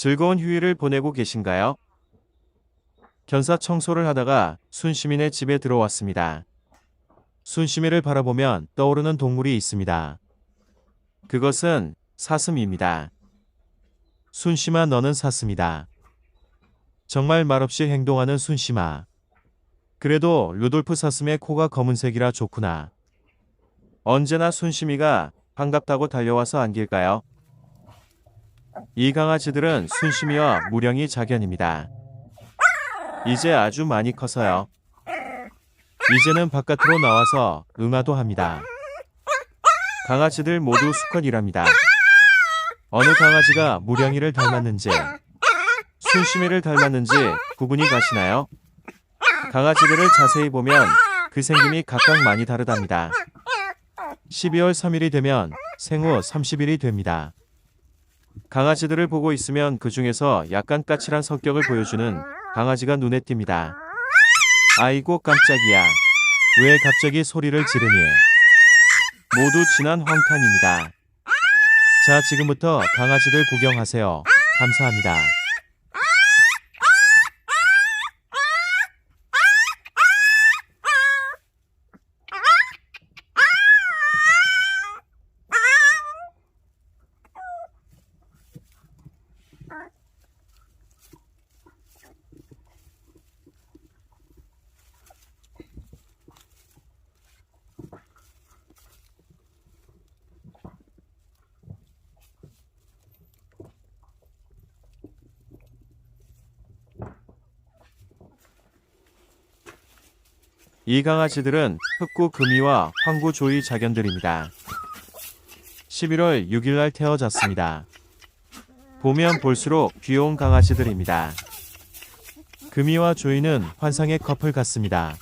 즐거운 휴일을 보내고 계신가요? 견사 청소를 하다가 순시민의 집에 들어왔습니다. 순시민을 바라보면 떠오르는 동물이 있습니다. 그것은 사슴입니다. 순심아 너는 사슴이다. 정말 말없이 행동하는 순심아. 그래도 루돌프 사슴의 코가 검은색이라 좋구나. 언제나 순심이가 반갑다고 달려와서 안길까요? 이 강아지들은 순심이와 무령이 자견입니다. 이제 아주 많이 커서요. 이제는 바깥으로 나와서 응아도 합니다. 강아지들 모두 수컷이랍니다. 어느 강아지가 무령이를 닮았는지, 순심이를 닮았는지 구분이 가시나요? 강아지들을 자세히 보면 그 생김이 각각 많이 다르답니다. 12월 3일이 되면 생후 30일이 됩니다. 강아지들을 보고 있으면 그 중에서 약간 까칠한 성격을 보여주는 강아지가 눈에 띕니다. 아이고 깜짝이야. 왜 갑자기 소리를 지르니? 모두 진한 황탄입니다. 자, 지금부터 강아지들 구경하세요. 감사합니다. 이 강아지들은 흑구 금이와 황구 조이 자견들입니다. 11월 6일 날 태어졌습니다. 보면 볼수록 귀여운 강아지들입니다. 금이와 조이는 환상의 커플 같습니다.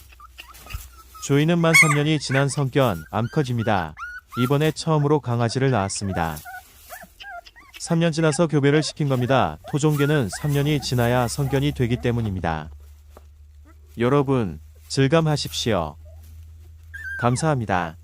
조이는 만 3년이 지난 성견 암컷입니다. 이번에 처음으로 강아지를 낳았습니다. 3년 지나서 교배를 시킨 겁니다. 토종개는 3년이 지나야 성견이 되기 때문입니다. 여러분, 즐감하십시오. 감사합니다.